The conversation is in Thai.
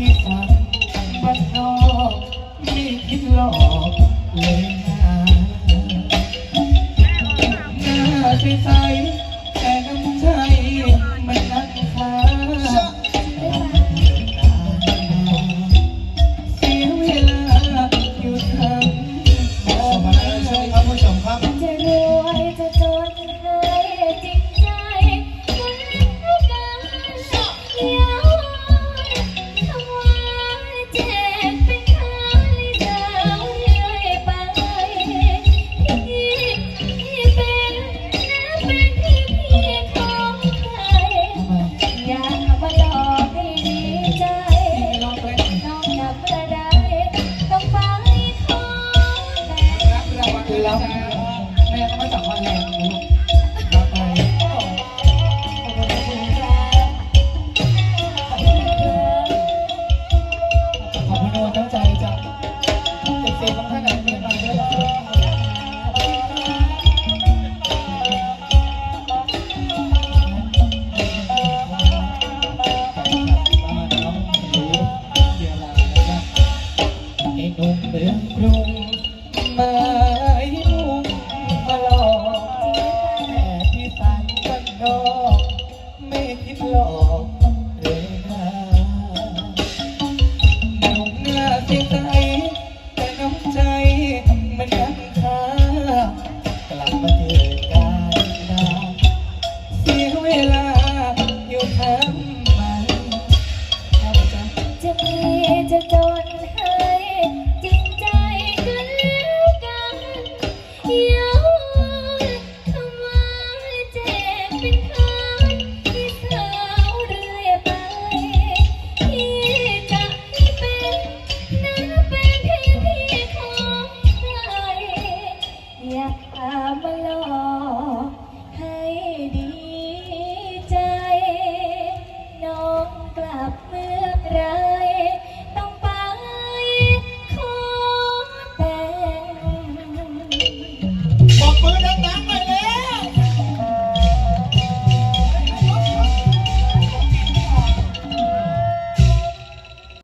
ที่ทำบ้านนอกมีคิดหลอกเลยนะหน้าใส นุ่มเมืองกรุงมายุ่งมาหลอกแต่ที่สันบ้นนอกไม่คิดหลอกเลยนนุ่มหาเใจแต่น้ำใจมันยังค้ากลับมาเจอกันนะเสียเวลาอยู่ทำไมจะมีจะโดน you.